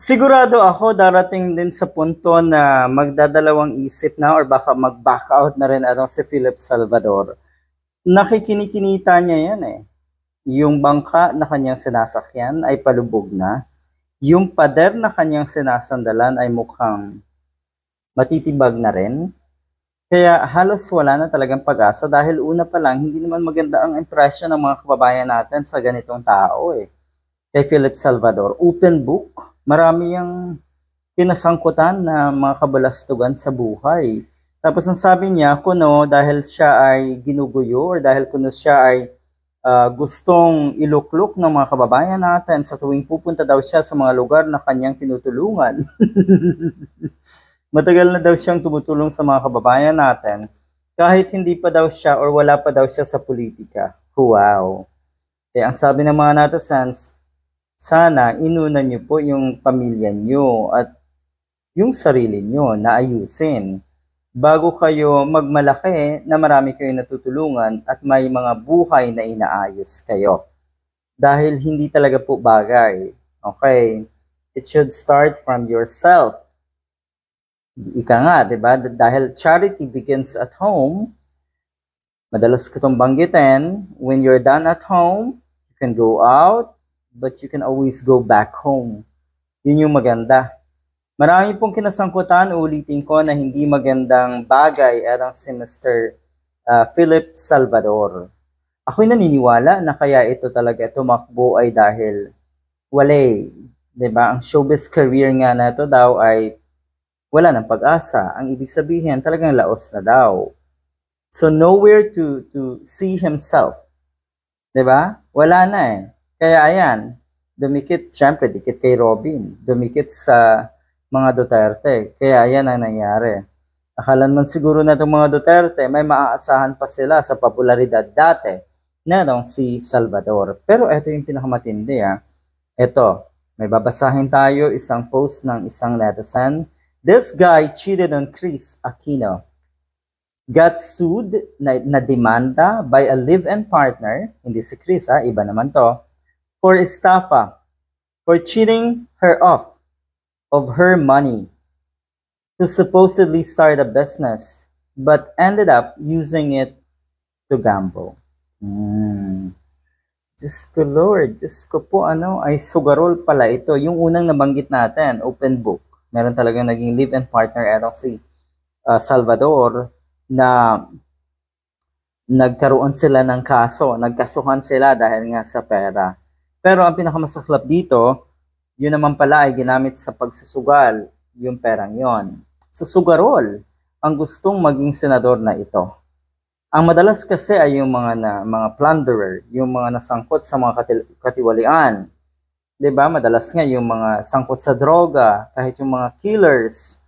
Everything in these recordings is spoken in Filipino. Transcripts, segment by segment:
Sigurado ako darating din sa punto na magdadalawang isip na or baka mag-back out na rin ano si Philip Salvador. Nakikinikinita niya yan eh. Yung bangka na kanyang sinasakyan ay palubog na. Yung pader na kanyang sinasandalan ay mukhang matitibag na rin. Kaya halos wala na talagang pag-asa dahil una pa lang hindi naman maganda ang impression ng mga kababayan natin sa ganitong tao eh. Kay Philip Salvador, open book, marami yung kinasangkutan na mga kabalastugan sa buhay. Tapos ang sabi niya, kuno dahil siya ay ginuguyo or dahil kuno siya ay ah, gustong iluklok ng mga kababayan natin sa tuwing pupunta daw siya sa mga lugar na kanyang tinutulungan. Matagal na daw siyang tumutulong sa mga kababayan natin kahit hindi pa daw siya or wala pa daw siya sa politika. Wow. Kaya ang sabi ng mga netizens, sana inuna niyo po yung pamilya niyo at yung sarili niyo na ayusin bago kayo magmalaki na marami kayong natutulungan at may mga buhay na inaayos kayo. Dahil hindi talaga po bagay. Okay? It should start from yourself. Ika nga, di ba? Dahil charity begins at home, madalas ko itong banggitin, when you're done at home, you can go out, but you can always go back home. Yun yung maganda. Marami pong kinasangkutan, ulitin ko, na hindi magandang bagay at si Mr. uh, Philip Salvador. Ako'y naniniwala na kaya ito talaga tumakbo ay dahil wale, ba? Ang showbiz career nga na ito daw ay wala ng pag-asa. Ang ibig sabihin, talagang laos na daw. So nowhere to to see himself. 'Di ba? Wala na eh. Kaya ayan, dumikit, syempre, dikit kay Robin. Dumikit sa mga Duterte. Kaya ayan ang nangyari. Akala man siguro na itong mga Duterte, may maaasahan pa sila sa popularidad dati na itong si Salvador. Pero ito yung pinakamatindi ah. Ito, may babasahin tayo isang post ng isang netizen. This guy cheated on Chris Aquino. Got sued na, na demanda by a live-in partner, hindi si Chris ha, iba naman to, for estafa, for cheating her off of her money to supposedly start a business, but ended up using it to gamble. Hmm. Diyos ko Lord, Diyos ko po ano, ay sugarol pala ito. Yung unang nabanggit natin, open book. Meron talagang naging live-in partner etong si uh, Salvador na nagkaroon sila ng kaso, nagkasuhan sila dahil nga sa pera. Pero ang pinakamasaklap dito, yun naman pala ay ginamit sa pagsusugal yung perang yon. Susugarol ang gustong maging senador na ito. Ang madalas kasi ay yung mga na, mga plunderer, yung mga nasangkot sa mga katil, katiwalian. 'Di ba? Madalas nga yung mga sangkot sa droga, kahit yung mga killers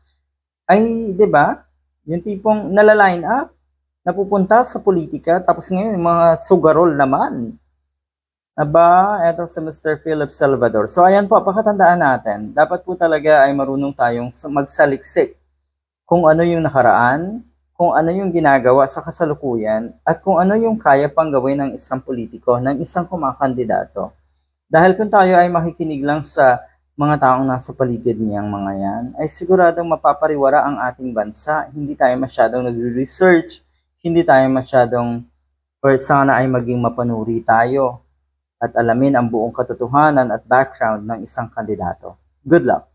ay 'di ba? Yung tipong nalaline up, napupunta sa politika tapos ngayon yung mga sugarol naman. Aba, eto si Mr. Philip Salvador. So ayan po, pakatandaan natin, dapat po talaga ay marunong tayong magsaliksik kung ano yung nakaraan, kung ano yung ginagawa sa kasalukuyan, at kung ano yung kaya pang gawin ng isang politiko, ng isang kumakandidato. Dahil kung tayo ay makikinig lang sa mga taong nasa paligid niyang mga yan, ay siguradong mapapariwara ang ating bansa. Hindi tayo masyadong nagre-research, hindi tayo masyadong, or sana ay maging mapanuri tayo at alamin ang buong katotohanan at background ng isang kandidato. Good luck!